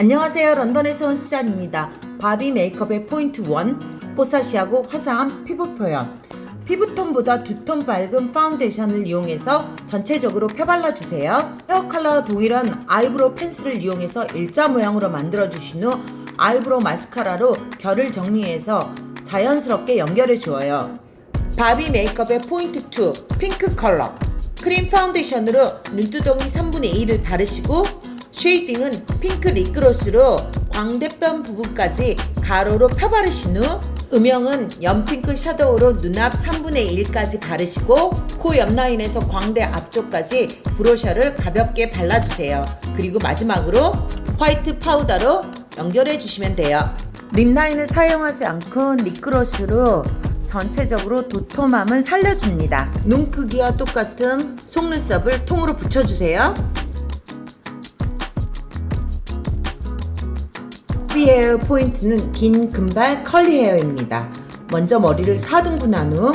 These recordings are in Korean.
안녕하세요. 런던에서 온 수잔입니다. 바비 메이크업의 포인트 1 뽀사시하고 화사한 피부 표현 피부톤보다 두톤 밝은 파운데이션을 이용해서 전체적으로 펴발라 주세요. 헤어 컬러와 동일한 아이브로우 펜슬을 이용해서 일자 모양으로 만들어 주신 후 아이브로우 마스카라로 결을 정리해서 자연스럽게 연결해 주어요. 바비 메이크업의 포인트 2 핑크 컬러 크림 파운데이션으로 눈두덩이 3분의 1을 바르시고 쉐이딩은 핑크 립그로스로 광대뼈 부분까지 가로로 펴바르신 후 음영은 연핑크 샤도우로 눈앞 3분의 1까지 바르시고 코 옆라인에서 광대 앞쪽까지 브러셔를 가볍게 발라주세요. 그리고 마지막으로 화이트 파우더로 연결해 주시면 돼요. 립라인을 사용하지 않고 립그로스로 전체적으로 도톰함을 살려줍니다. 눈 크기와 똑같은 속눈썹을 통으로 붙여주세요. 커리 헤어 포인트는 긴 금발 컬리 헤어입니다. 먼저 머리를 4등분한 후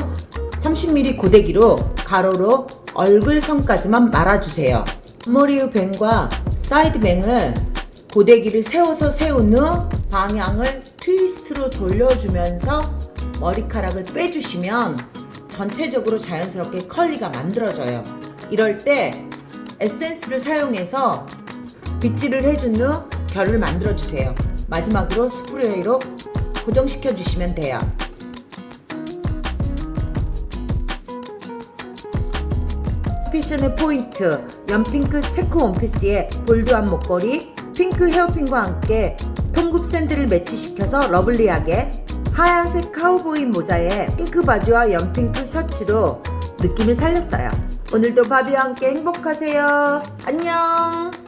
30mm 고데기로 가로로 얼굴 선까지만 말아주세요. 머리 후 뱅과 사이드 뱅을 고데기를 세워서 세운 후 방향을 트위스트로 돌려주면서 머리카락을 빼주시면 전체적으로 자연스럽게 컬리가 만들어져요. 이럴 때 에센스를 사용해서 빗질을 해준 후 결을 만들어주세요. 마지막으로 스프레이로 고정시켜 주시면 돼요. 패션의 포인트 연핑크 체크 원피스에 볼드한 목걸이 핑크 헤어핀과 함께 통굽 샌들을 매치시켜서 러블리하게 하얀색 카우보이 모자에 핑크 바지와 연핑크 셔츠로 느낌을 살렸어요. 오늘도 바비와 함께 행복하세요. 안녕!